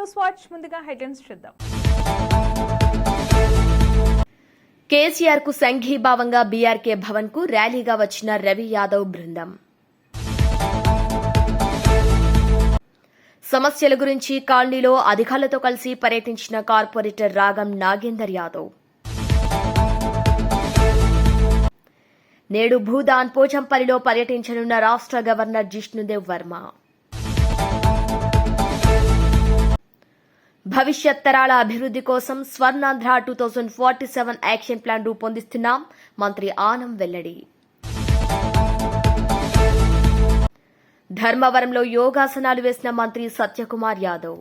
News watch ముందుగా headlines చూద్దాం. కేసీఆర్కు సంఘీభావంగా బీఆర్కే భవన్కు ర్యాలీగా వచ్చిన రవి యాదవ్ బృందం. సమస్యల గురించి కాలనీలో అధికారులతో కలిసి పర్యటించిన కార్పొరేటర్ రాగం నాగేందర్ యాదవ్. నేడు భూదాన్ పోచంపల్లిలో పర్యటించనున్న రాష్ట్ర గవర్నర్ జిష్ణుదేవ్ వర్మ. భవిష్యత్ తరాల అభివృద్ధి కోసం Swarnandhra two thousand forty seven action plan రూపొందిస్తున్నాం. మంత్రి ఆనం వెల్లడి. ధర్మవరంలో యోగాసనాలు వేసిన మంత్రి సత్యకుమార్ యాదవ్.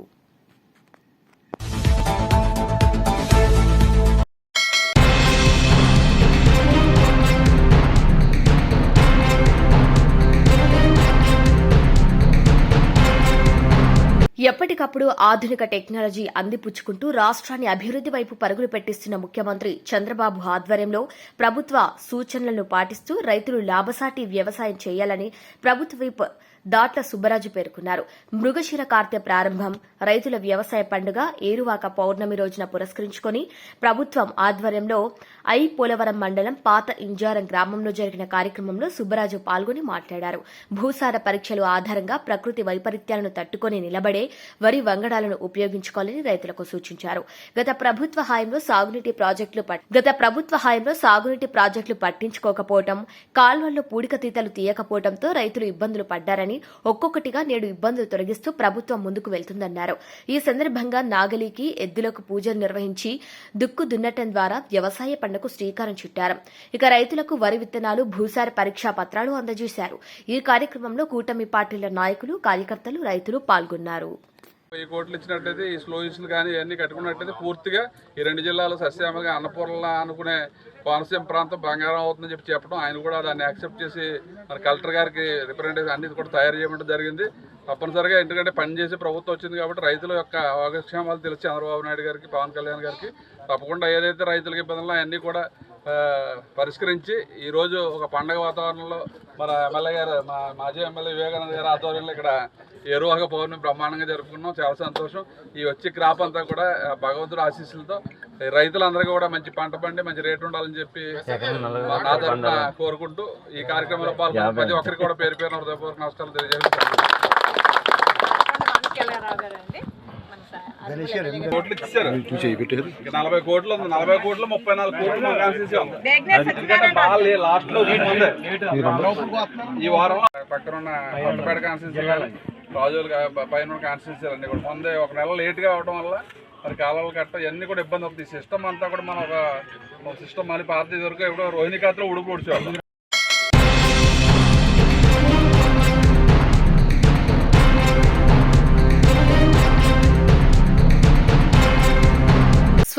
ఎప్పటికప్పుడు ఆధునిక టెక్నాలజీ అందిపుచ్చుకుంటూ రాష్ట్రాన్ని అభివృద్ది వైపు పరుగులు పెట్టిస్తున్న ముఖ్యమంత్రి చంద్రబాబు ఆధ్వర్యంలో ప్రభుత్వ సూచనలను పాటిస్తూ రైతులు లాభసాటి వ్యవసాయం చేయాలని ప్రభుత్వ వైపు దాట్ల సుబ్బరాజు పేర్కొన్నారు. మృగశిర కార్తె ప్రారంభం రైతుల వ్యవసాయ పండుగ ఏరువాక పౌర్ణమి రోజున పురస్కరించుకుని ప్రభుత్వం ఆధ్వర్యంలో ఐ పోలవరం మండలం పాత ఇంజారం గ్రామంలో జరిగిన కార్యక్రమంలో సుబ్బరాజు పాల్గొని మాట్లాడారు. భూసార పరీక్షలు ఆధారంగా ప్రకృతి వైపరీత్యాలను తట్టుకొని నిలబడే వరి వంగడాలను ఉపయోగించుకోవాలని రైతులకు సూచించారు. గత ప్రభుత్వ హాయంలో సాగునీటి ప్రాజెక్టులు పట్- గత ప్రభుత్వ హాయంలో సాగునీటి ప్రాజెక్టులు పట్టించుకోకపోవడం కాల్వల్లో పూడికతీతలు తీయకపోవడంతో రైతులు ఇబ్బందులు పడ్డారని ఒక్కొక్కటిగా నేడు ఇబ్బందులు తొలగిస్తూ ప్రభుత్వం ముందుకు వెళ్తుందన్నారు. ఈ సందర్భంగా నాగలికి ఎద్దులకు పూజలు నిర్వహించి దుక్కు దున్నటం ద్వారా వ్యవసాయ పంటకు శ్రీకారం చుట్టారు. ఇక రైతులకు వరి విత్తనాలు భూసార పరీక్షా పత్రాలు అందజేశారు. ఈ కార్యక్రమంలో కూటమి పార్టీల నాయకులు కార్యకర్తలు రైతులు పాల్గొన్నారు. వెయ్యి కోట్లు ఇచ్చినట్టయితే ఈ స్లోయిస్లు కానీ ఇవన్నీ కట్టుకున్నట్టయితే పూర్తిగా ఈ రెండు జిల్లాలు సస్యామగా అన్నపూర్ణ అనుకునే కోనసీమ ప్రాంతం బంగారం అవుతుందని చెప్పి చెప్పడం ఆయన కూడా దాన్ని యాక్సెప్ట్ చేసి మన కలెక్టర్ గారికి రిప్రజెంటేషన్ అన్ని కూడా తయారు చేయడం జరిగింది. తప్పనిసరిగా ఎందుకంటే పనిచేసే ప్రభుత్వం వచ్చింది కాబట్టి రైతుల యొక్క యోగక్షేమాలు తెలిసి చంద్రబాబు నాయుడు గారికి పవన్ కళ్యాణ్ గారికి తప్పకుండా ఏదైతే రైతులకు ఇబ్బందులు అన్నీ కూడా పరిష్కరించి ఈరోజు ఒక పండగ వాతావరణంలో మన ఎమ్మెల్యే గారు మా మాజీ ఎమ్మెల్యే వివేకానంద గారి ఆధ్వర్యంలో ఇక్కడ ఎరువగా పౌర్ణమి బ్రహ్మాండంగా జరుపుకున్నాం. చాలా సంతోషం. ఈ వచ్చే క్రాప్ అంతా కూడా భగవంతుడు ఆశీస్సులతో ఈ రైతులందరికీ కూడా మంచి పంట పండి మంచి రేటు ఉండాలని చెప్పి కోరుకుంటూ ఈ కార్యక్రమంలో పాల్గొన్న ప్రతి ఒక్కరికి కూడా పేరు పేరున హృదయపూర్వక నష్టాలు ఇంకా నలభై కోట్లు ఉంది. నలభై కోట్లు ముప్పై నాలుగు కోట్లు ఎందుకంటే బాగా లాస్ట్లో ఈ వారం పక్కన ఉన్న కొత్తపేట కాన్స్టిట్యూన్సీ రాజులు పైన కాన్స్టిట్యూన్సీ అన్ని కూడా. ముందే ఒక నెల లేట్గా అవడం వల్ల మరి కాలాలు కట్ట ఇవన్నీ కూడా ఇబ్బంది అవుతుంది. ఈ సిస్టమ్ అంతా కూడా మనం ఒక సిస్టమ్ మళ్ళీ పాత వరకు ఎప్పుడో రోహిణి ఖాతాలో ఉడుకు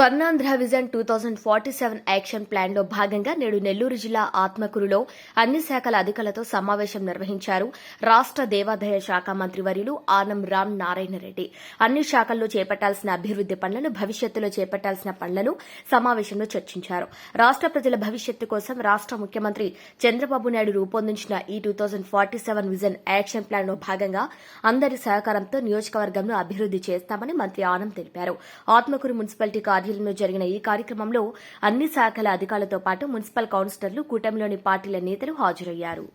Swarnandhra vision two thousand forty seven action ప్లాన్లో భాగంగా నేడు నెల్లూరు జిల్లా ఆత్మకూరులో అన్ని శాఖల అధికారులతో సమావేశం నిర్వహించారు. రాష్ట దేవాదాయ శాఖ మంత్రి వర్యులు ఆనం రామ్ నారాయణ రెడ్డి. అన్ని శాఖల్లో చేపట్టాల్సిన అభివృద్ది పనులను భవిష్యత్తులో చేపట్టాల్సిన పనులను సమావేశంలో చర్చించారు. రాష్ట ప్రజల భవిష్యత్తు కోసం రాష్ట ముఖ్యమంత్రి చంద్రబాబు నాయుడు రూపొందించిన ఈ two thousand forty seven vision action ప్లాన్లో భాగంగా అందరి సహకారంతో నియోజకవర్గంను అభివృద్ది చేస్తామని మంత్రి ఆనం తెలిపారు. ఆత్మకూరు మున్సిపాలిటీ ఆధ్వర్యంలో జరిగిన ఈ కార్యక్రమంలో అన్ని శాఖల అధికారులతో పాటు మున్సిపల్ కౌన్సిలర్లు కూటమిలోని పార్టీల నేతలు హాజరయ్యారు.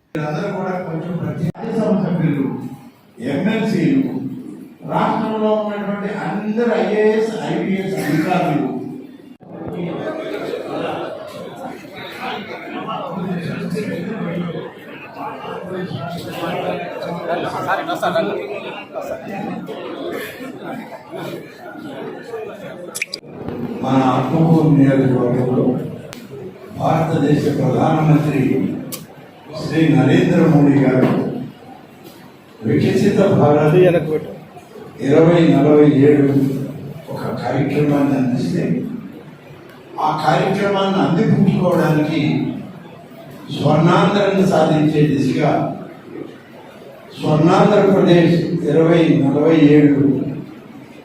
రాష్ట్రంలో ఉన్నటువంటి అందరు ఐఏఎస్ ఐపీఎస్ అధికారులు. మన ఆత్మకూరు నియోజకవర్గంలో భారతదేశ ప్రధానమంత్రి శ్రీ నరేంద్ర మోడీ గారు వికసిత భారత్ ఇరవై నలభై ఏడు ఒక కార్యక్రమాన్ని అందిస్తే ఆ కార్యక్రమాన్ని అందిపుచ్చుకోవడానికి స్వర్ణాంధ్రను సాధించే దిశగా స్వర్ణాంధ్రప్రదేశ్ ఇరవై నలభై ఏడు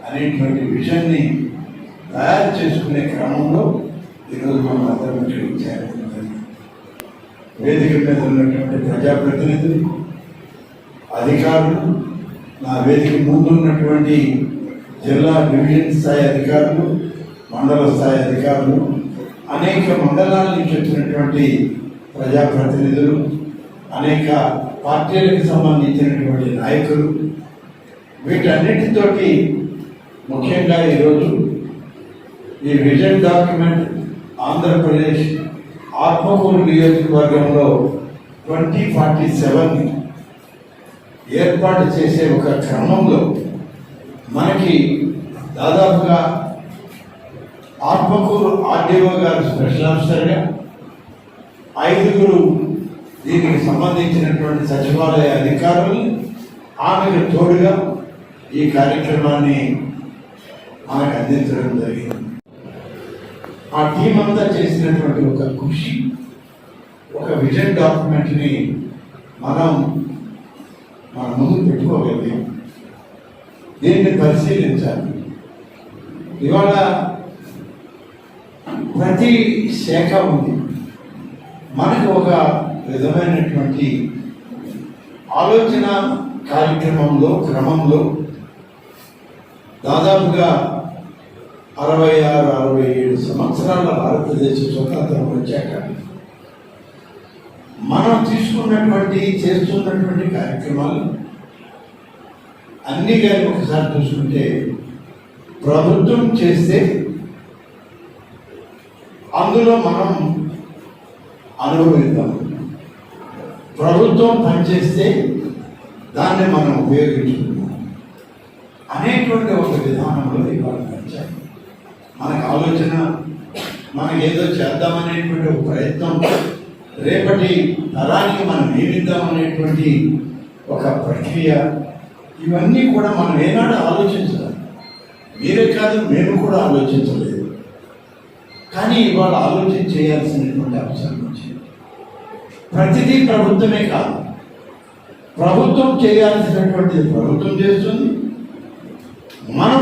అనేటువంటి విషయాన్ని తయారు చేసుకునే క్రమంలో ఈరోజు మనం అందరం ఇక్కడికి వేదిక మీద ఉన్నటువంటి ప్రజాప్రతినిధులు అధికారులు నా వేదిక ముందు ఉన్నటువంటి జిల్లా డివిజన్ స్థాయి అధికారులు మండల స్థాయి అధికారులు అనేక మండలాల నుంచి వచ్చినటువంటి ప్రజాప్రతినిధులు అనేక పార్టీలకు సంబంధించినటువంటి నాయకులు వీటన్నిటితోటి ముఖ్యంగా ఈరోజు ఈ విజన్ డాక్యుమెంట్ ఆంధ్రప్రదేశ్ ఆత్మకూరు నియోజకవర్గంలో ట్వంటీ ఫార్టీ సెవెన్ ఏర్పాటు చేసే ఒక క్రమంలో మనకి దాదాపుగా ఆత్మకూరు ఆర్డీఓ గారు స్పెషల్ ఆఫీసర్గా ఐదుగురు దీనికి సంబంధించినటువంటి సచివాలయ అధికారులు ఆమెకు తోడుగా ఈ కార్యక్రమాన్ని మనకు అందించడం జరిగింది. ఆ టీం అంతా చేసినటువంటి ఒక కృషి ఒక విజన్ డాక్యుమెంట్ని మనం మన ముందు పెట్టుకోగలిగాం దీన్ని పరిశీలించాలి. ఇవాళ ప్రతి శాఖ ఉంది. మనకు ఒక విధమైనటువంటి ఆలోచన కార్యక్రమంలో క్రమంలో దాదాపుగా అరవై ఆరు అరవై ఏడు సంవత్సరాల భారతదేశం స్వతంత్రం వచ్చాక మనం తీసుకున్నటువంటి చేస్తున్నటువంటి కార్యక్రమాలు అన్ని కానీ ఒకసారి చూసుకుంటే ప్రభుత్వం చేస్తే అందులో మనం అనుభవిద్దాం. ప్రభుత్వం పనిచేస్తే దాన్ని మనం ఉపయోగించుకుందాం అనేటువంటి ఒక విధానంలో ఇవ్వాలి మనకు ఆలోచన మనం ఏదో చేద్దామనేటువంటి ఒక ప్రయత్నం రేపటి తరానికి మనం ఏమిద్దామనేటువంటి ఒక ప్రక్రియ ఇవన్నీ కూడా మనం ఏనాడు ఆలోచించాలి మీరే కాదు మేము కూడా ఆలోచించలేదు. కానీ ఇవాళ ఆలోచన చేయాల్సినటువంటి అవసరం వచ్చింది ప్రతిదీ ప్రభుత్వమే కాదు. ప్రభుత్వం చేయాల్సినటువంటిది ప్రభుత్వం చేస్తుంది. మనం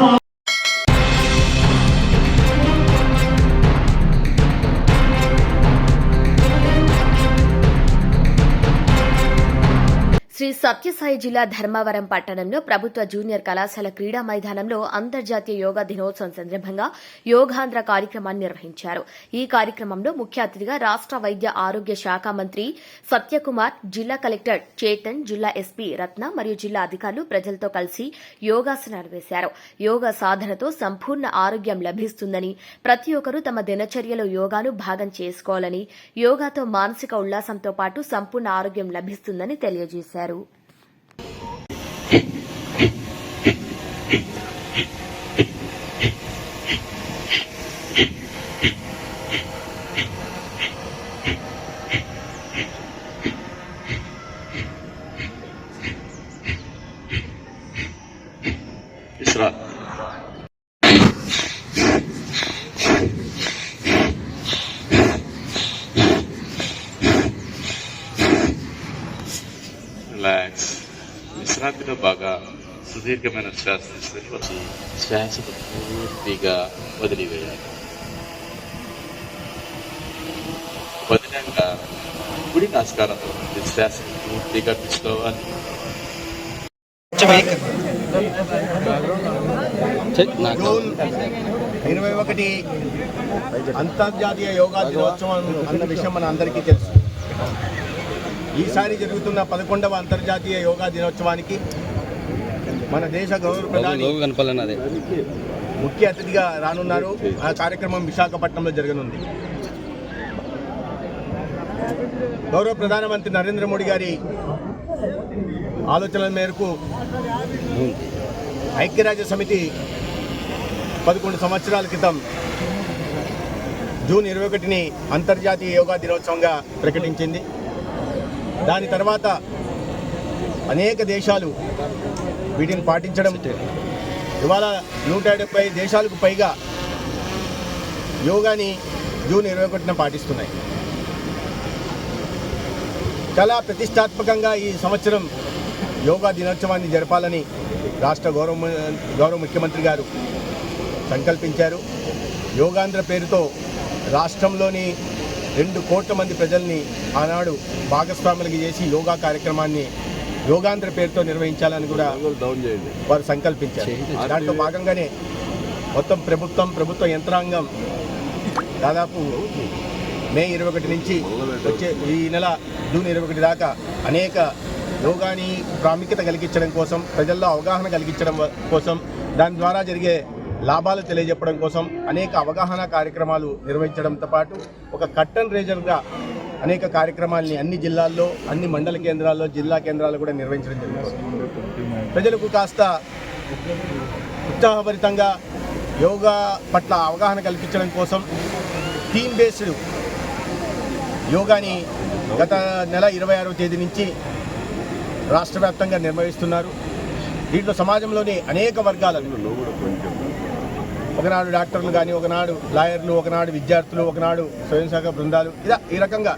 సత్యసాయి జిల్లా ధర్మవరం పట్టణంలో ప్రభుత్వ జూనియర్ కళాశాల క్రీడా మైదానంలో అంతర్జాతీయ యోగా దినోత్సవం సందర్భంగా యోగాంధ్ర కార్యక్రమాన్ని నిర్వహించారు. ఈ కార్యక్రమంలో ముఖ్య అతిథిగా రాష్ట వైద్య ఆరోగ్య శాఖ మంత్రి సత్యకుమార్ జిల్లా కలెక్టర్ చేతన్ జిల్లా ఎస్పీ రత్న మరియు జిల్లా అధికారులు ప్రజలతో కలిసి యోగాసనాలు వేశారు. యోగా సాధనతో సంపూర్ణ ఆరోగ్యం లభిస్తుందని ప్రతి ఒక్కరూ తమ దినచర్యలో యోగాను భాగం చేసుకోవాలని యోగాతో మానసిక ఉల్లాసంతో పాటు సంపూర్ణ ఆరోగ్యం లభిస్తుందని తెలియజేశారు. Oh. సుదీర్ఘమైన శ్వాస తీసుకుని శ్వాసను పూర్తిగా వదిలివేయాలి. వదిలాక కుడి నమస్కారంతో నుండి శ్వాసను పూర్తిగా తీసుకోవాలి. ఇరవై ఒకటి అంతర్జాతీయ యోగా దినోత్సవం అన్న విషయం మన అందరికీ తెలుసు. ఈసారి జరుగుతున్న పదకొండవ అంతర్జాతీయ యోగా దినోత్సవానికి మన దేశ గౌరవ ప్రధాని ముఖ్య అతిథిగా రానున్నారు. ఆ కార్యక్రమం విశాఖపట్నంలో జరగనుంది. గౌరవ ప్రధానమంత్రి నరేంద్ర మోడీ గారి ఆలోచనల మేరకు ఐక్యరాజ్య సమితి పదకొండు సంవత్సరాల క్రితం జూన్ ఇరవై ఒకటిని అంతర్జాతీయ యోగా దినోత్సవంగా ప్రకటించింది. దాని తర్వాత అనేక దేశాలు వీటిని పాటించడం. ఇవాళ నూట డెబ్బై దేశాలకు పైగా యోగాని జూన్ ఇరవై ఒకటిన పాటిస్తున్నాయి. చాలా ప్రతిష్టాత్మకంగా ఈ సంవత్సరం యోగా దినోత్సవాన్ని జరపాలని రాష్ట్ర గౌరవ గౌరవ ముఖ్యమంత్రి గారు సంకల్పించారు. యోగాంధ్ర పేరుతో రాష్ట్రంలోని రెండు కోట్ల మంది ప్రజల్ని ఆనాడు భాగస్వాములకి చేసి యోగా కార్యక్రమాన్ని యోగాంధ్ర పేరుతో నిర్వహించాలని కూడా వారు సంకల్పించారు. దాంట్లో భాగంగానే మొత్తం ప్రభుత్వం ప్రభుత్వ యంత్రాంగం దాదాపు మే ఇరవై ఒకటి నుంచి వచ్చే ఈ నెల జూన్ ఇరవై ఒకటి దాకా అనేక యోగాని ప్రాముఖ్యత కలిగించడం కోసం ప్రజల్లో అవగాహన కలిగించడం కోసం దాని ద్వారా జరిగే లాభాలు తెలియజెప్పడం కోసం అనేక అవగాహన కార్యక్రమాలు నిర్వహించడంతో పాటు ఒక కట్టన్ రేజర్గా అనేక కార్యక్రమాల్ని అన్ని జిల్లాల్లో అన్ని మండల కేంద్రాల్లో జిల్లా కేంద్రాల్లో కూడా నిర్వహించడం జరుగుతుంది ప్రజలకు కాస్త ఉత్సాహభరితంగా యోగా పట్ల అవగాహన కల్పించడం కోసం థీమ్ బేస్డ్ యోగాని గత నెల ఇరవై ఆరవ తేదీ నుంచి రాష్ట్ర వ్యాప్తంగా నిర్వహిస్తున్నారు. దీంట్లో సమాజంలోని అనేక వర్గాలను ఒకనాడు డాక్టర్లు కానీ ఒకనాడు లాయర్లు ఒకనాడు విద్యార్థులు ఒకనాడు స్వయం సహాయక బృందాలు ఇలా ఈ రకంగా.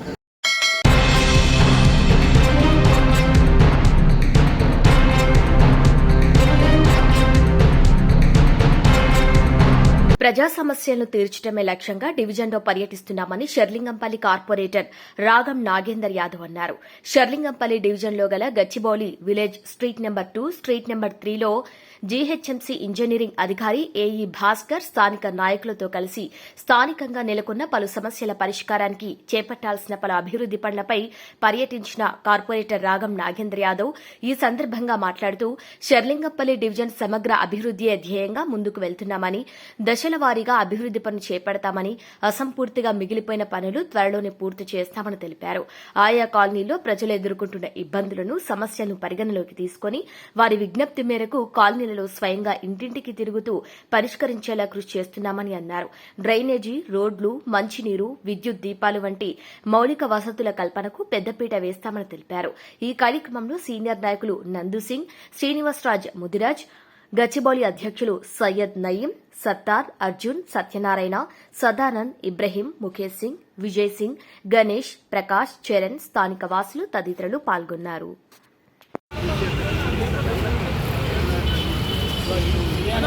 ప్రజా సమస్యలను తీర్చడమే లక్ష్యంగా డివిజన్లో పర్యటిస్తున్నామని షర్లింగంపల్లి కార్పొరేటర్ రాగం నాగేందర్ యాదవ్ అన్నారు. షర్లింగంపల్లి డివిజన్లో గల Gachibowli village street number two street number త్రీలో జీహెచ్ఎంసీ ఇంజనీరింగ్ అధికారి ఏఈ భాస్కర్ స్థానిక నాయకులతో కలిసి స్థానికంగా నెలకొన్న పలు సమస్యల పరిష్కారానికి చేపట్టాల్సిన పలు అభివృద్ది పనులపై పర్యటించిన కార్పొరేటర్ రాగం నాగేంద్ర యాదవ్ ఈ సందర్భంగా మాట్లాడుతూ షర్లింగంపల్లి డివిజన్ సమగ్ర అభివృద్దియే ధ్యేయంగా ముందుకు వెళ్తున్నామని దశల వారీగా అభివృద్ది పనులు చేపడతామని అసంపూర్తిగా మిగిలిపోయిన పనులు త్వరలోనే పూర్తి చేస్తామని తెలిపారు. ఆయా కాలనీలో ప్రజలు ఎదుర్కొంటున్న ఇబ్బందులను సమస్యలను పరిగణలోకి తీసుకుని వారి విజ్ఞప్తి మేరకు కాలనీలలో స్వయంగా ఇంటింటికి తిరుగుతూ పరిష్కరించేలా కృషి చేస్తున్నామని అన్నారు. డ్రైనేజీ రోడ్లు మంచినీరు విద్యుత్ దీపాలు వంటి మౌలిక వసతుల కల్పనకు పెద్దపీట వేస్తామని తెలిపారు. ఈ కార్యక్రమంలో సీనియర్ నాయకులు నందు సింగ్ శ్రీనివాసరాజ్ ముదిరాజ్ గచ్చిబౌలి అధ్యక్షులు సయ్యద్ నయీం సత్తార్ అర్జున్ సత్యనారాయణ సదానంద్ ఇబ్రహీం ముఖేష్ సింగ్ విజయ్ సింగ్ గణేష్ ప్రకాష్ చరణ్ స్థానిక వాసులు తదితరులు పాల్గొన్నారు.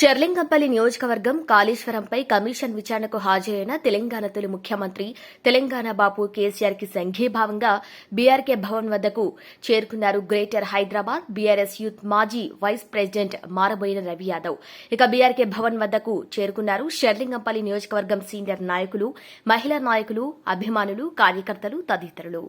షర్లింగంపల్లి నియోజకవర్గం కాళేశ్వరంపై కమిషన్ విచారణకు హాజరైన తెలంగాణ తొలి ముఖ్యమంత్రి తెలంగాణ బాపు కేసీఆర్కి సంఘీభావంగా బీఆర్కే భవన్ వద్దకు చేరుకున్నారు గ్రేటర్ హైదరాబాద్ బీఆర్ఎస్ యూత్ మాజీ వైస్ ప్రెసిడెంట్ మారబోయిన రవి యాదవ్. ఇక బీఆర్కే భవన్ వద్దకు చేరుకున్నారు షర్లింగంపల్లి నియోజకవర్గం సీనియర్ నాయకులు మహిళా నాయకులు అభిమానులు కార్యకర్తలు తదితరులు.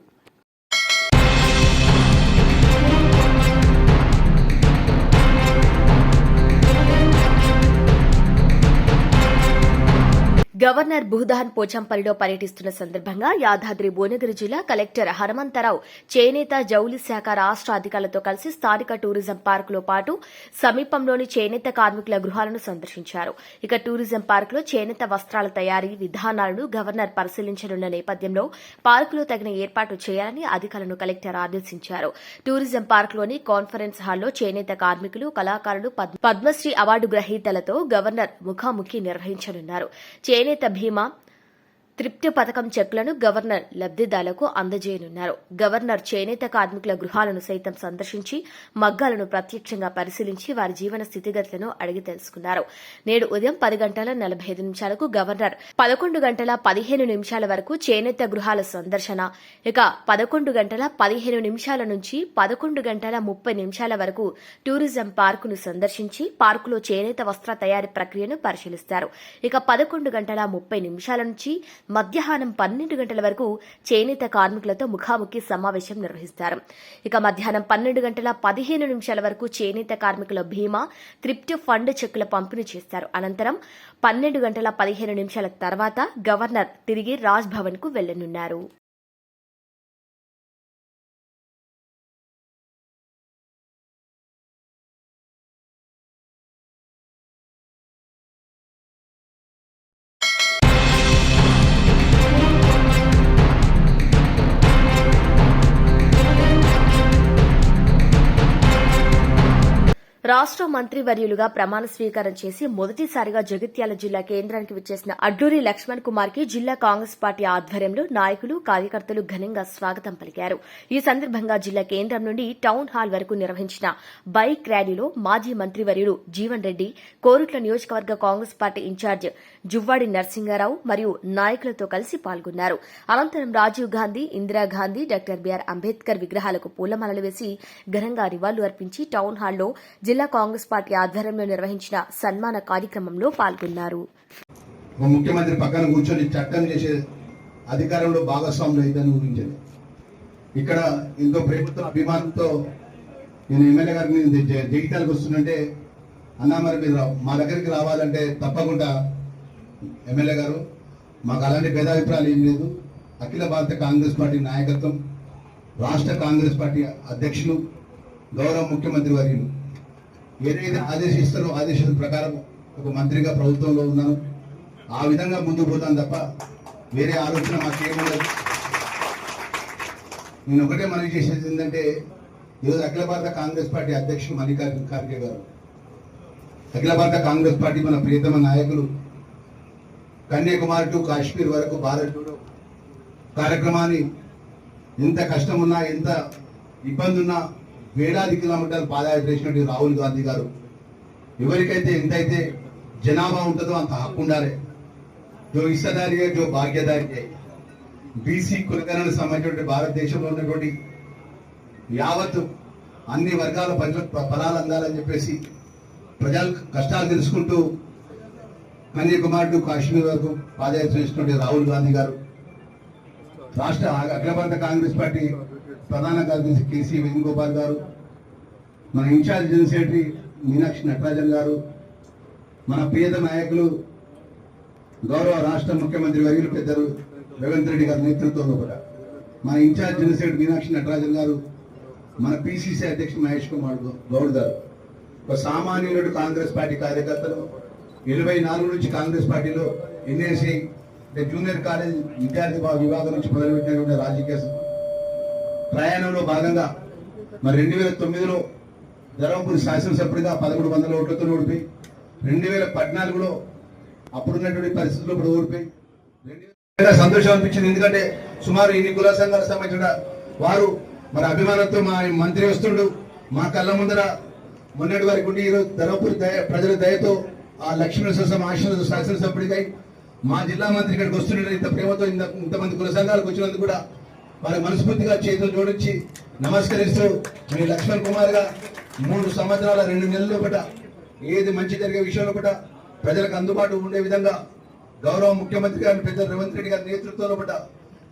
గవర్నర్ బుహదాన్ పోచంపల్లిలో పర్యటిస్తున్న సందర్భంగా యాదాద్రి భువనగిరి జిల్లా కలెక్టర్ హనుమంతరావు చేనేత జౌలి శాఖ రాష్ట అధికారులతో కలిసి స్థానిక టూరిజం పార్కులో పాటు సమీపంలోని చేనేత కార్మికుల గృహాలను సందర్శించారు. ఇక టూరిజం పార్కులో చేనేత వస్త్రాల తయారీ విధానాలను గవర్నర్ పరిశీలించనున్న నేపథ్యంలో పార్కులో తగిన ఏర్పాటు చేయాలని అధికారులను కలెక్టర్ ఆదేశించారు. టూరిజం పార్కులోని కాన్ఫరెన్స్ హాల్లో చేనేత కార్మికులు కళాకారులు పద్మశ్రీ అవార్డు గ్రహీతలతో గవర్నర్ ముఖాముఖి నిర్వహించనున్నారు. చేనేత ప్రేరేత భీమా త్రిప్తి పథకం చెక్కులను గవర్నర్ లబ్దిదారులకు అందజేయనున్నారు. గవర్నర్ చేనేత కార్మికుల గృహాలను సైతం సందర్శించి మగ్గాలను ప్రత్యక్షంగా పరిశీలించి వారి జీవన స్థితిగతులను అడిగి తెలుసుకున్నారు. నేడు ఉదయం పది గంటల నలభై ఐదు నిమిషాలకు గవర్నర్ పదకొండు గంటల పదిహేను నిమిషాల వరకు చేనేత గృహాల సందర్శన ఇక పదకొండు గంటల పదిహేను నిమిషాల నుంచి పదకొండు గంటల ముప్పై నిమిషాల వరకు టూరిజం పార్కును సందర్శించి పార్కులో చేనేత వస్త్ర తయారీ ప్రక్రియను పరిశీలిస్తారు. ఇక పదకొండు గంటల ముప్పై నిమిషాల నుంచి మధ్యాహ్నం పన్నెండు గంటల వరకు చేనేత కార్మికులతో ముఖాముఖి సమావేశం నిర్వహిస్తారు. ఇక మధ్యాహ్నం పన్నెండు గంటల పదిహేను నిమిషాల వరకు చేనేత కార్మికుల బీమా క్రిప్టో ఫండ్ చెక్కుల పంపిణీ చేస్తారు. అనంతరం పన్నెండు గంటల పదిహేను నిమిషాల తర్వాత గవర్నర్ తిరిగి రాజ్ భవన్కు వెళ్ళనున్నారు రాష్ట్ర మంత్రివర్యులుగా ప్రమాణ స్వీకారం చేసి మొదటిసారిగా జగిత్యాల జిల్లా కేంద్రానికి విచ్చేసిన అడ్డూరి లక్ష్మణ్ కుమార్కి జిల్లా కాంగ్రెస్ పార్టీ ఆధ్వర్యంలో నాయకులు కార్యకర్తలు ఘనంగా స్వాగతం పలికారు. ఈ సందర్భంగా జిల్లా కేంద్రం నుండి టౌన్ హాల్ వరకు నిర్వహించిన బైక్ ర్యాలీలో మాజీ మంత్రివర్యులు జీవన్ రెడ్డి కోరుట్ల నియోజకవర్గ Congress party incharge Juvvadi Narasinga Rao మరియు నాయకులతో కలిసి పాల్గొన్నారు. అనంతరం రాజీవ్ గాంధీ ఇందిరాగాంధీ డాక్టర్ బిఆర్ అంబేద్కర్ విగ్రహాలకు పూలమాలలు వేసి ఘనంగా నివాళులు అర్పించి టౌన్ హాల్లో జిల్లా కాంగ్రెస్ పార్టీ ఆధ్వర్యంలో నిర్వహించిన సన్మాన కార్యక్రమంలో పాల్గొన్నారు. ఒక ముఖ్యమంత్రి పక్కన కూర్చొని చట్టం చేసే అధికారంలో భాగస్వాములు అయితేనే ఊహించండి ఇక్కడ ఎంతో ప్రభుత్వ అభిమానంతో నేను ఎమ్మెల్యే గారిని జగిత్యాలకు వస్తుందంటే అన్న మరి మీరు మా దగ్గరికి రావాలంటే తప్పకుండా ఎమ్మెల్యే గారు మాకు అలాంటి భేదాభిప్రాయాలు ఏం లేదు. అఖిల భారత కాంగ్రెస్ పార్టీ నాయకత్వం రాష్ట్ర కాంగ్రెస్ పార్టీ అధ్యక్షులు గౌరవ ముఖ్యమంత్రి వర్యులు. ఏదైతే ఆదేశిస్తారో ఆదేశం ప్రకారం ఒక మంత్రిగా ప్రభుత్వంలో ఉన్నాను. ఆ విధంగా ముందుకు పోతాను తప్ప వేరే ఆలోచన మాకేముండదు నేను ఒకటే మనవి చేసేది ఏంటంటే ఈరోజు అఖిల భారత కాంగ్రెస్ పార్టీ అధ్యక్షుడు మల్లికార్జున ఖార్గే గారు. అఖిల భారత కాంగ్రెస్ పార్టీ మన ప్రియతమ నాయకులు కన్యాకుమారి టు కాశ్మీర్ వరకు భారత్ కార్యక్రమాన్ని ఎంత కష్టం ఉన్నా ఎంత ఇబ్బంది ఉన్నా వేలాది కిలోమీటర్లు పాదయాత్ర చేసినట్టు రాహుల్ గాంధీ గారు ఎవరికైతే ఎంతైతే జనాభా ఉంటుందో అంత హక్కు ఉండాలి. జో ఇష్టదారి జో భాగ్యదారి బీసీ కులకరణకు సంబంధించిన భారతదేశంలో ఉన్నటువంటి యావత్ అన్ని వర్గాల ప్రజలకు ఫలాలు అందాలని చెప్పేసి ప్రజల కష్టాలు తెలుసుకుంటూ కన్యాకుమారి టు కాశ్మీర్ వరకు పాదయాత్ర చేసినటువంటి రాహుల్ గాంధీ గారు. రాష్ట్ర అఖిల భారత కాంగ్రెస్ పార్టీ ప్రధాన కార్యదర్శి కేసీ వేణుగోపాల్ గారు మన incharge general secretary Meenakshi Natarajan garu మన ప్రియత నాయకులు గౌరవ రాష్ట్ర ముఖ్యమంత్రి వర్యులు పెద్దలు రేవంత్ రెడ్డి గారి నేతృత్వంలో కూడా. మన incharge general secretary Meenakshi Natarajan garu మన పిసిసి అధ్యక్షుడు మహేష్ కుమార్ గౌడ్ గారు. ఒక సామాన్యుడు కాంగ్రెస్ పార్టీ కార్యకర్తలు ఇరవై నాలుగు నుంచి కాంగ్రెస్ పార్టీలో ఎన్ఏసి అంటే జూనియర్ కాలేజ్ విద్యార్థి విభాగం నుంచి మొదలుపెట్టినటువంటి రాజకీయ ప్రయాణంలో భాగంగా మరి రెండు వేల తొమ్మిదిలో ధర్మపురి శాసనసభ్యుడిగా పదమూడు వందల ఓట్లతో ఓడిపోయి రెండు వేల పద్నాలుగులో అప్పుడున్నటువంటి పరిస్థితుల్లో ఇప్పుడు ఓడిపోయి రెండు సంతోషం అనిపించింది. ఎందుకంటే సుమారు ఇన్ని కుల సంఘాలకు సంబంధించిన వారు మరి అభిమానంతో మా మంత్రి వస్తుండు. మా కళ్ళ ముందర మొన్నటి వరకు ఉండి ఈరోజు ధర్మపురి దయ ప్రజల దయతో ఆ లక్ష్మీ సరసం ఆశీర్వాద శాసనసభ్యుడికై మా జిల్లా మంత్రి ఇక్కడికి వస్తుండే ఇంత ప్రేమతో ఇంత ఇంతమంది కుల సంఘాలకు వచ్చినందుకు కూడా వారి మనస్ఫూర్తిగా చేతులు జోడించి నమస్కరిస్తూ మీ లక్ష్మణ్ కుమార్గా మూడు సంవత్సరాల రెండు నెలలు ఒకట ఏది మంచి జరిగే విషయంలో ఒకట ప్రజలకు అందుబాటు ఉండే విధంగా గౌరవ ముఖ్యమంత్రి గారిని పెద్ద రేవంత్ రెడ్డి గారి నేతృత్వంలో ఒకట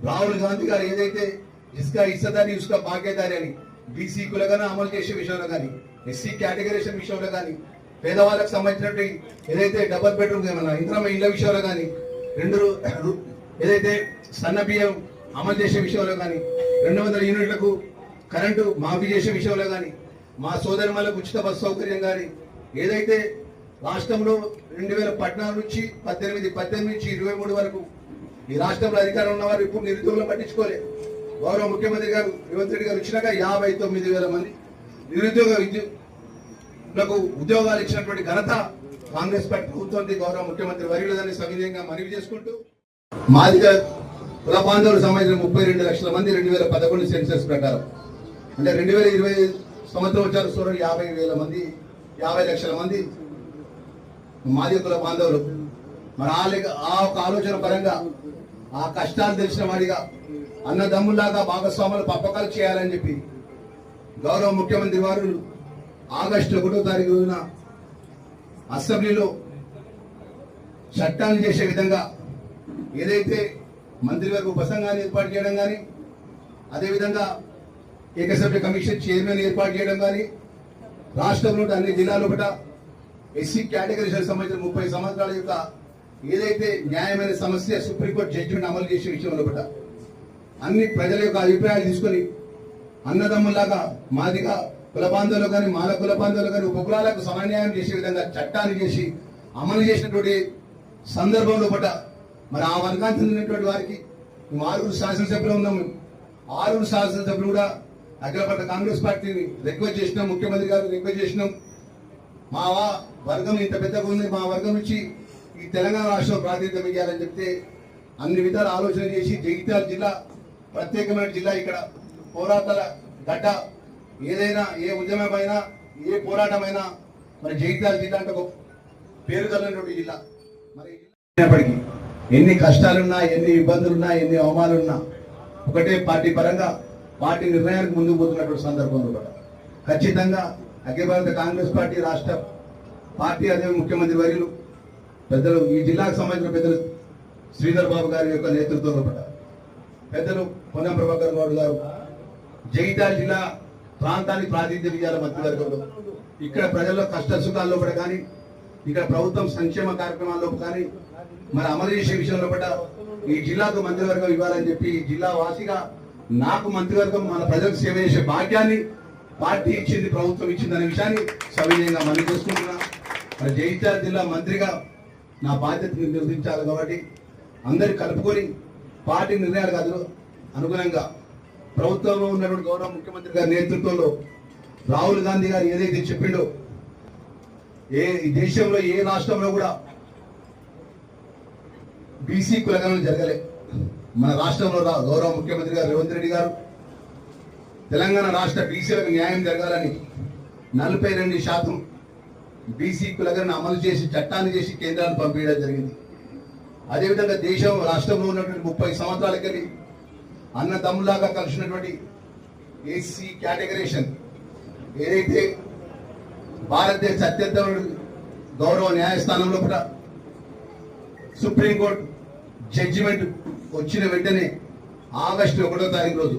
రాహుల్ గాంధీ గారు ఏదైతే ఇసుక ఇస్తదారి ఇసుక భాగ్యదారి అని బీసీ కులగానే అమలు చేసే విషయంలో కానీ ఎస్సీ కేటగరేషన్ విషయంలో కానీ పేదవాళ్ళకి సంబంధించినటువంటి ఏదైతే డబల్ బెడ్రూమ్ ఏమన్నా ఇంద్రమ ఇళ్ళ విషయంలో కానీ రెండు ఏదైతే సన్న బియ్యం అమలు చేసే విషయంలో కానీ రెండు వందల యూనిట్లకు కరెంటు మాఫీ చేసే విషయంలో కానీ మా సోదరిమలకు ఉచిత బస్సు సౌకర్యం కానీ ఏదైతే రాష్ట్రంలో రెండు వేల పద్నాలుగు నుంచి పద్దెనిమిది పద్దెనిమిది నుంచి ఇరవై మూడు వరకు ఈ రాష్ట్రంలో అధికారం ఉన్నవారు ఇప్పుడు నిరుద్యోగులు పట్టించుకోలేదు గౌరవ ముఖ్యమంత్రి గారు రేవంత్ రెడ్డి గారు వచ్చినాక యాభై తొమ్మిది వేల మంది నిరుద్యోగ విద్యుత్లకు ఉద్యోగాలు ఇచ్చినటువంటి ఘనత కాంగ్రెస్ పార్టీ ప్రభుత్వానికి గౌరవ ముఖ్యమంత్రి వర్యులదని సవినయంగా మనవి చేసుకుంటూ మాదిగా కుల బాంధవులకు సంబంధించిన ముప్పై రెండు లక్షల మంది రెండు వేల పదకొండు సెన్సెస్ ప్రకారం. అంటే రెండు వేల ఇరవై సంవత్సరం వచ్చారు చూడండి యాభై వేల మంది యాభై లక్షల మంది మాది కుల బాంధవులు. మరి ఆ ఆ ఒక ఆలోచన పరంగా ఆ కష్టాలు తెలిసిన వాడిగా అన్నదమ్ముల్లాగా భాగస్వాములు పప్పకాలు చేయాలని చెప్పి గౌరవ ముఖ్యమంత్రి వారు ఆగస్టు ఒకటో తారీఖు రోజున అసెంబ్లీలో చట్టాలు చేసే విధంగా ఏదైతే మంత్రివర్గ ఉపసంఘాన్ని ఏర్పాటు చేయడం కానీ అదేవిధంగా ఏకసభ్య కమిషన్ చైర్మన్ ఏర్పాటు చేయడం కానీ రాష్ట్రంలో అన్ని జిల్లాలు ఒకట ఎస్సీ కేటగిరీకి సంబంధించిన ముప్పై సంవత్సరాల యొక్క ఏదైతే న్యాయమైన సమస్య సుప్రీంకోర్టు జడ్జిమెంట్ అమలు చేసే విషయంలో ఒకట అన్ని ప్రజల యొక్క అభిప్రాయాలు తీసుకొని అన్నదమ్ములాగా మాదిగా కుల కానీ మాల కుల కానీ ఉపకులాలకు సమన్యాయం చేసే విధంగా చట్టాన్ని చేసి అమలు చేసినటువంటి సందర్భంలో కూడా మరి ఆ వర్గానికి చెందినటువంటి వారికి మేము ఆరుగురు శాసనసభ్యులు ఉన్నాము ఆరుగురు శాసనసభ్యులు కూడా అగ్రపడ్డ కాంగ్రెస్ పార్టీని రిక్వెస్ట్ చేసినాం ముఖ్యమంత్రి గారు రిక్వెస్ట్ చేసినాం. మా వర్గం ఇంత పెద్దగా ఉంది మా వర్గం నుంచి ఈ తెలంగాణ రాష్ట్రం ప్రాతినిధ్యం ఇవ్వాలని చెప్తే అన్ని విధాలు ఆలోచన చేసి జగిత్యాల జిల్లా ప్రత్యేకమైన జిల్లా ఇక్కడ పోరాటాల గడ్డ. ఏదైనా ఏ ఉద్యమమైనా ఏ పోరాటమైనా మరి జగిత్యాల జిల్లా అంటే ఒక పేరు కలిగినటువంటి జిల్లా. మరి అయినప్పటికీ ఎన్ని కష్టాలున్నా ఎన్ని ఇబ్బందులున్నా ఎన్ని అవమానాలున్నా ఒకటే పార్టీ పరంగా పార్టీ నిర్ణయానికి ముందుకు పోతున్నటువంటి సందర్భంలో కూడా ఖచ్చితంగా అఖిల భారత కాంగ్రెస్ పార్టీ రాష్ట్ర పార్టీ అదే ముఖ్యమంత్రి వర్యులు పెద్దలు ఈ జిల్లాకు సంబంధించిన పెద్దలు శ్రీధర్ బాబు గారి యొక్క నేతృత్వంలో కూడా పెద్దలు పొన్నం ప్రభాకర్ గౌడ్ గారు జగిత్యాల జిల్లా ప్రాంతానికి ప్రాతినిధ్యం ఇవ్వాలి మంత్రివర్గంలో. ఇక్కడ ప్రజల్లో కష్ట సుఖాల్లో కూడా కానీ ఇక్కడ ప్రభుత్వం సంక్షేమ కార్యక్రమాల్లో కానీ మరి అమలు చేసే విషయంలో కూడా ఈ జిల్లాకు మంత్రివర్గం ఇవ్వాలని చెప్పి ఈ జిల్లా వాసిగా నాకు మంత్రివర్గం మన ప్రజలకు సేవ చేసే భాగ్యాన్ని పార్టీ ఇచ్చింది ప్రభుత్వం ఇచ్చింది అనే విషయాన్ని సవినయంగా మనం చేసుకుంటున్నా మరి జగిత్యాల జిల్లా మంత్రిగా నా బాధ్యతను నిర్వహించాలి కాబట్టి అందరు కలుపుకొని పార్టీ నిర్ణయాలు కాదు అనుగుణంగా ప్రభుత్వంలో ఉన్నటువంటి గౌరవ ముఖ్యమంత్రి గారి నేతృత్వంలో రాహుల్ గాంధీ గారు ఏదైతే చెప్పిండో ఏ ఈ దేశంలో ఏ రాష్ట్రంలో కూడా బీసీ కులగణన జరగలే. మన రాష్ట్రంలో రా- గౌరవ ముఖ్యమంత్రి గారు రేవంత్ రెడ్డి గారు తెలంగాణ రాష్ట్ర బీసీలకు న్యాయం జరగాలని నలభై రెండు శాతం బీసీ కులగణన అమలు చేసి చట్టాన్ని చేసి కేంద్రాన్ని పంపించడం జరిగింది. అదేవిధంగా దేశం రాష్ట్రంలో ఉన్నటువంటి ముప్పై సంవత్సరాలకెళ్ళి అన్నదమ్ములాగా కలిసినటువంటి ఏసీ కేటగరేషన్ ఏదైతే భారతదేశ అత్యంత గౌరవ న్యాయస్థానంలో కూడా సుప్రీంకోర్టు జడ్జిమెంట్ వచ్చిన వెంటనే ఆగస్టు ఒకటో తారీఖు రోజు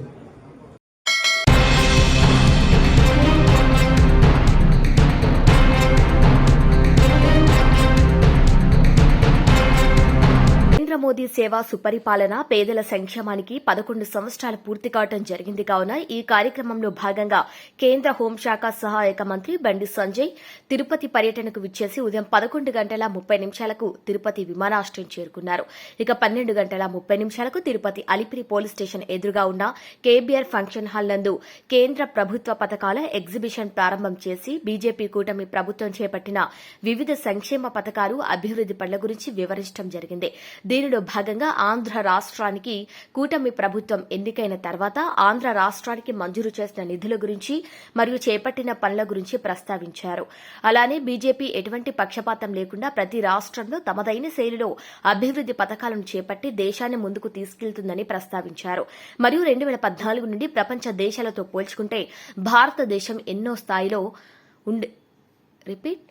మోదీ సేవా సుపరిపాలన పేదల సంక్షేమానికి పదకొండు సంవత్సరాలు పూర్తి కావడం జరిగింది కావున ఈ కార్యక్రమంలో భాగంగా కేంద్ర హోంశాఖ సహాయక మంత్రి బండి సంజయ్ తిరుపతి పర్యటనకు విచ్చేసి ఉదయం పదకొండు గంటల ముప్పై నిమిషాలకు తిరుపతి విమానాశ్రయం చేరుకున్నారు. ఇక పన్నెండు గంటల ముప్పై నిమిషాలకు తిరుపతి అలిపిరి పోలీస్ స్టేషన్ ఎదురుగా ఉన్న కేబీఆర్ ఫంక్షన్ హాల్ నందు కేంద్ర ప్రభుత్వ పథకాల ఎగ్జిబిషన్ ప్రారంభం చేసి బీజేపీ కూటమి ప్రభుత్వం చేపట్టిన వివిధ సంక్షేమ పథకాలు అభివృద్ది పనుల గురించి వివరించడం జరిగింది. దీనిలో భాగంగా ఆంధ్ర రాష్ట్రానికి కూటమి ప్రభుత్వం ఎన్నికైన తర్వాత ఆంధ్ర రాష్ట్రానికి మంజూరు చేసిన నిధుల గురించి మరియు చేపట్టిన పనుల గురించి ప్రస్తావించారు. అలానే బీజేపీ ఎటువంటి పక్షపాతం లేకుండా ప్రతి రాష్ట్రంలో తమదైన శైలిలో అభివృద్ది పథకాలను చేపట్టి దేశాన్ని ముందుకు తీసుకెళ్తుందని ప్రస్తావించారు. మరియు రెండు వేల పద్నాలుగు నుండి ప్రపంచ దేశాలతో పోల్చుకుంటే భారతదేశం ఎన్నో స్థాయిలో ఉండే రిపీట్.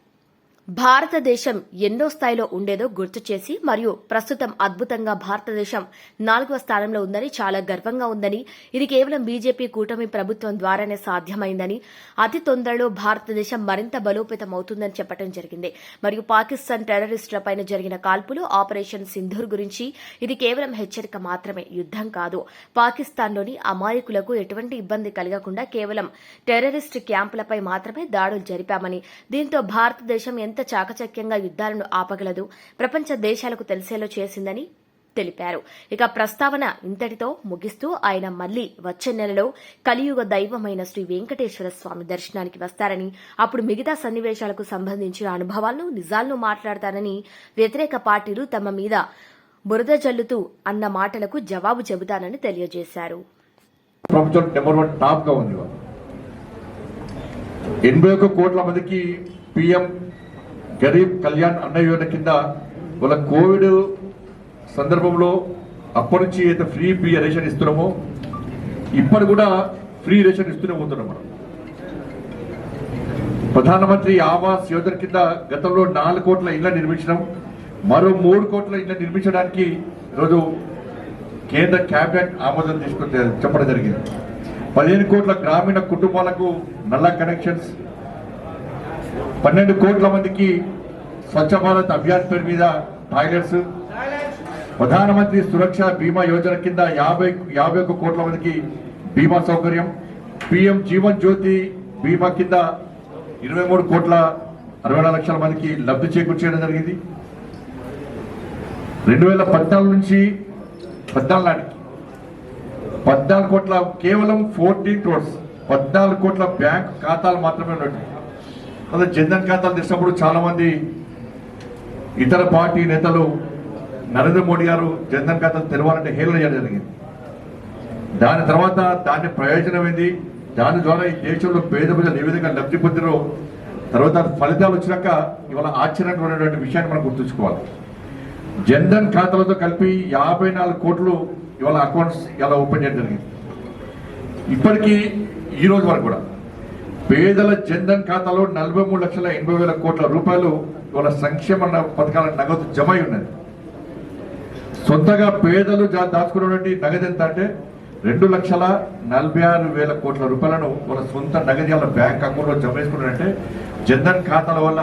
భారతదేశం ఎన్నో స్థాయిలో ఉండేదో గుర్తు చేసి మరియు ప్రస్తుతం అద్భుతంగా భారతదేశం నాలుగవ స్థానంలో ఉందని చాలా గర్వంగా ఉందని ఇది కేవలం బీజేపీ కూటమి ప్రభుత్వం ద్వారానే సాధ్యమైందని అతి తొందరలో భారతదేశం మరింత బలోపేతం అవుతుందని చెప్పడం జరిగింది. మరియు పాకిస్తాన్ టెర్రరిస్టులపైన జరిగిన కాల్పులు ఆపరేషన్ సింధూర్ గురించి ఇది కేవలం హెచ్చరిక మాత్రమే యుద్దం కాదు. పాకిస్తాన్లోని అమాయకులకు ఎటువంటి ఇబ్బంది కలగకుండా కేవలం టెర్రరిస్ట్ క్యాంపులపై మాత్రమే దాడులు జరిపామని దీంతో భారతదేశం ఎంత చాకచక్యంగా యుద్దాలను ఆపగలదు. ప్రపంచ దేశాలకు తెలిసేలా చేసిందని తెలిపారు. ఇక ప్రస్తావన ఇంతటితో ముగిస్తూ ఆయన మళ్ళీ వచ్చే నెలలో కలియుగ దైవమైన శ్రీ వెంకటేశ్వర స్వామి దర్శనానికి వస్తారని అప్పుడు మిగతా సన్నివేశాలకు సంబంధించిన అనుభవాలను నిజాలను మాట్లాడతారని వ్యతిరేక పార్టీలు తమ మీద బురద జల్లుతూ అన్న మాటలకు జవాబు చెబుతానని తెలియజేశారు. నెంబర్ వన్ టాప్గా ఉంది. ఎనభై ఒక్క కోట్ల మందికి పిఎం గరీబ్ కళ్యాణ్ అన్న యోజన కింద వాళ్ళ కోవిడ్ సందర్భంలో అప్పటి నుంచి అయితే ఫ్రీ బియ్య రేషన్ ఇస్తున్నామో ఇప్పటి కూడా ఫ్రీ రేషన్ ఇస్తూనే పోతున్నాం మనం. ప్రధానమంత్రి ఆవాస్ యోజన కింద గతంలో నాలుగు కోట్ల ఇళ్ళ నిర్మించడం మరో మూడు కోట్ల ఇళ్ళ నిర్మించడానికి ఈరోజు కేంద్ర క్యాబినెట్ ఆమోదం తీసుకుని చెప్పడం జరిగింది. పదిహేను కోట్ల గ్రామీణ కుటుంబాలకు నల్ల కనెక్షన్స్ పన్నెండు కోట్ల మందికి స్వచ్ఛ భారత్ అభియాన్ పేరు మీద టాయిలెట్స్. ప్రధానమంత్రి సురక్ష బీమా యోజన కింద యాభై యాభై ఒక్క కోట్ల మందికి బీమా సౌకర్యం. పిఎం జీవన్ జ్యోతి బీమా కింద ఇరవై మూడు కోట్ల అరవై నాలుగు లక్షల మందికి లబ్ధి చేకూర్చేయడం జరిగింది. రెండు వేల పద్నాలుగు నుంచి పద్నాలుగు నాటికి పద్నాలుగు కోట్ల కేవలం ఫోర్టీన్ క్రోడ్స్ పద్నాలుగు కోట్ల బ్యాంక్ ఖాతాలు మాత్రమే ఉన్నట్టు అదే జన్ధన్ ఖాతాలు తెచ్చినప్పుడు చాలా మంది ఇతర పార్టీ నేతలు నరేంద్ర మోడీ గారు జన్ధన్ ఖాతాలు తెరవాలంటే హేళన చేయడం జరిగింది. దాని తర్వాత దాని ప్రయోజనం ఏంది? దాని ద్వారా ఈ దేశంలో పేద ప్రజలు ఏ విధంగా లబ్ధి పొందిరో తర్వాత ఫలితాలు వచ్చినాక ఇవాళ ఆశ్చర్యకరమైనటువంటి విషయాన్ని మనం గుర్తుంచుకోవాలి. జన్ధన్ ఖాతాలతో కలిపి యాభై నాలుగు కోట్లు ఇవాళ అకౌంట్స్ ఇలా ఓపెన్ చేయడం జరిగింది. ఇప్పటికీ ఈ రోజు వరకు కూడా పేదల జన్ధన్ ఖాతాలో నలభై మూడు లక్షల ఎనభై వేల కోట్ల రూపాయలు వాళ్ళ సంక్షేమ పథకాల నగదు జమ అయి ఉన్నది. సొంతగా పేదలు దాచుకున్నటువంటి నగదు ఎంత అంటే రెండు లక్షల నలభై ఆరు వేల కోట్ల రూపాయలను వాళ్ళ సొంత నగదు వాళ్ళ బ్యాంక్ అకౌంట్లో జమ చేసుకున్నారంటే జన్ధన్ ఖాతాల వల్ల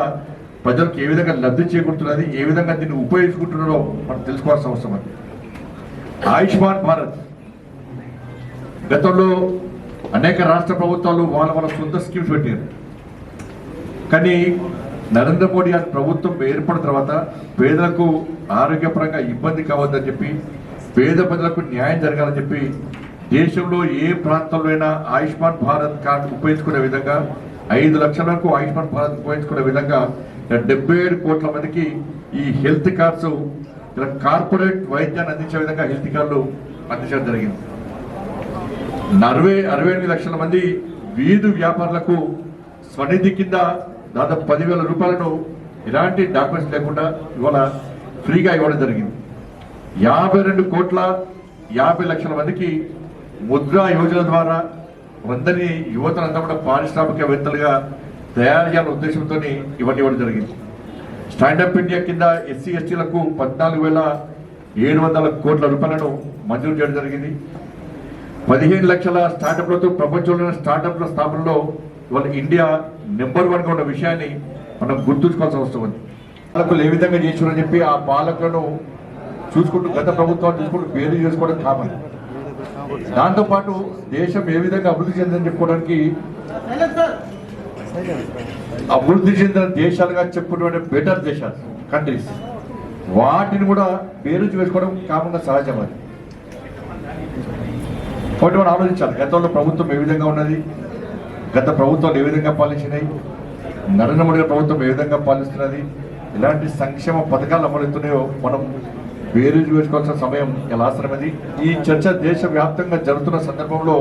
ప్రజలకు ఏ విధంగా లబ్ధి చేకూరుతున్నది ఏ విధంగా దీన్ని ఉపయోగించుకుంటున్నారో మనం తెలుసుకోవాల్సిన అవసరం అది. ఆయుష్మాన్ భారత్. గతంలో అనేక రాష్ట్ర ప్రభుత్వాలు వాళ్ళ వాళ్ళ సొంత స్కీమ్స్ పెట్టారు. కానీ నరేంద్ర మోడీ గారి ప్రభుత్వం ఏర్పడిన తర్వాత పేదలకు ఆరోగ్యపరంగా ఇబ్బంది కావద్దని చెప్పి పేద ప్రజలకు న్యాయం జరగాలని చెప్పి దేశంలో ఏ ప్రాంతంలో అయినా ఆయుష్మాన్ భారత్ కార్డు ఉపయోగించుకునే విధంగా ఐదు లక్షల వరకు ఆయుష్మాన్ భారత్ ఉపయోగించుకునే విధంగా డెబ్బై ఏడు కోట్ల మందికి ఈ హెల్త్ కార్డ్స్ ఇలా కార్పొరేట్ వైద్యాన్ని అందించే విధంగా హెల్త్ కార్డులు అందించడం జరిగింది. అరవై అరవై ఎనిమిది లక్షల మంది వీధి వ్యాపారులకు స్వనిధి కింద దాదాపు పదివేల రూపాయలను ఎలాంటి డాక్యుమెంట్స్ లేకుండా ఇవాళ ఫ్రీగా ఇవ్వడం జరిగింది. యాభై రెండు కోట్ల యాభై లక్షల మందికి ముద్రా యోజన ద్వారా అందరినీ యువతనంతా కూడా పారిశ్రామికవేత్తలుగా తయారు చేయాలనే ఉద్దేశంతో ఇవన్నీ ఇవ్వడం జరిగింది. స్టాండప్ ఇండియా కింద ఎస్సీ ఎస్టీలకు పద్నాలుగు వేల ఏడు వందల కోట్ల రూపాయలను మంజూరు చేయడం జరిగింది. పదిహేను లక్షల స్టార్టప్లతో ప్రపంచంలోని స్టార్టప్ల స్థాపనలో ఇవాళ ఇండియా నెంబర్ వన్గా ఉన్న విషయాన్ని మనం గుర్తుంచుకోవాల్సిన అవసరం ఉంది. పాలకులు ఏ విధంగా చేసారని చెప్పి ఆ పాలకులను చూసుకుంటూ గత ప్రభుత్వాన్ని చూసుకుంటూ పేరు చేసుకోవడం కామన్. దాంతోపాటు దేశం ఏ విధంగా అభివృద్ధి చెందని చెప్పుకోవడానికి అభివృద్ధి చెందిన దేశాలుగా చెప్పుకునే బెటర్ దేశాలు కంట్రీస్ వాటిని కూడా పేరు వేసుకోవడం కామన్గా సహజం అది. ఒకటి మనం ఆలోచించాలి. గతంలో ప్రభుత్వం ఏ విధంగా ఉన్నది? గత ప్రభుత్వాలు ఏ విధంగా పాలించినాయి? నరేంద్ర మోడీ ప్రభుత్వం ఏ విధంగా పాలిస్తున్నది? ఇలాంటి సంక్షేమ పథకాలు అమలుతున్నాయో మనం వేరు చేసుకోవాల్సిన సమయం ఎలా అవసరమైంది ఈ చర్చ దేశవ్యాప్తంగా జరుగుతున్న సందర్భంలో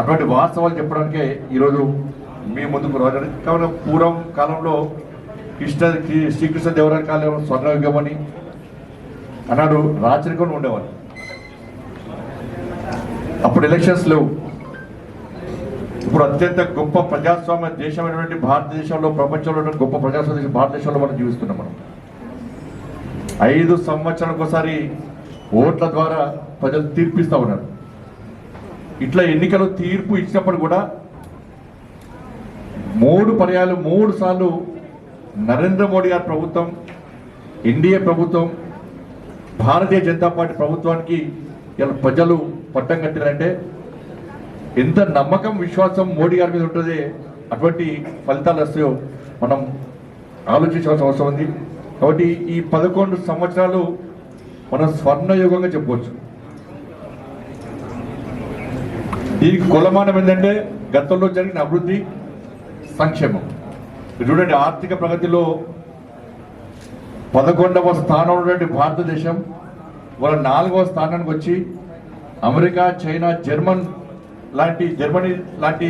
అటువంటి వాస్తవాలు చెప్పడానికే ఈరోజు మీ ముందుకు రావడం. కావున పూర్వం కాలంలో కృష్ణ శ్రీకృష్ణ దేవరాయ కాలం స్వర్ణయుగం అని అన్నాడు రాచరికం ఉండేవారు అప్పుడు ఎలక్షన్స్ లేవు. ఇప్పుడు అత్యంత గొప్ప ప్రజాస్వామ్య దేశమైనటువంటి భారతదేశంలో ప్రపంచంలో ఉన్న గొప్ప ప్రజాస్వామ్య దేశం భారతదేశంలో మనం జీవిస్తున్నాం మనం. ఐదు సంవత్సరాలకు ఒకసారి ఓట్ల ద్వారా ప్రజలు తీర్పిస్తూ ఉన్నారు. ఇట్లా ఎన్నికలు తీర్పు ఇచ్చినప్పుడు కూడా మూడు పర్యాలు మూడు సార్లు నరేంద్ర మోడీ గారి ప్రభుత్వం ఎన్డీఏ ప్రభుత్వం భారతీయ జనతా పార్టీ ప్రభుత్వానికి ఇలా ప్రజలు పట్టం కట్టారంటే ఎంత నమ్మకం విశ్వాసం మోడీ గారి మీద ఉంటుంది అటువంటి ఫలితాలు వస్తాయో మనం ఆలోచించాల్సిన అవసరం ఉంది. కాబట్టి ఈ పదకొండు సంవత్సరాలు మనం స్వర్ణయుగంగా చెప్పవచ్చు దీనికి కులమానం ఏంటంటే గతంలో జరిగిన అభివృద్ధి సంక్షేమం. చూడండి ఆర్థిక ప్రగతిలో పదకొండవ స్థానంలో ఉన్నటువంటి భారతదేశం వాళ్ళ నాలుగవ స్థానానికి వచ్చి అమెరికా చైనా జర్మన్ లాంటి జర్మనీ లాంటి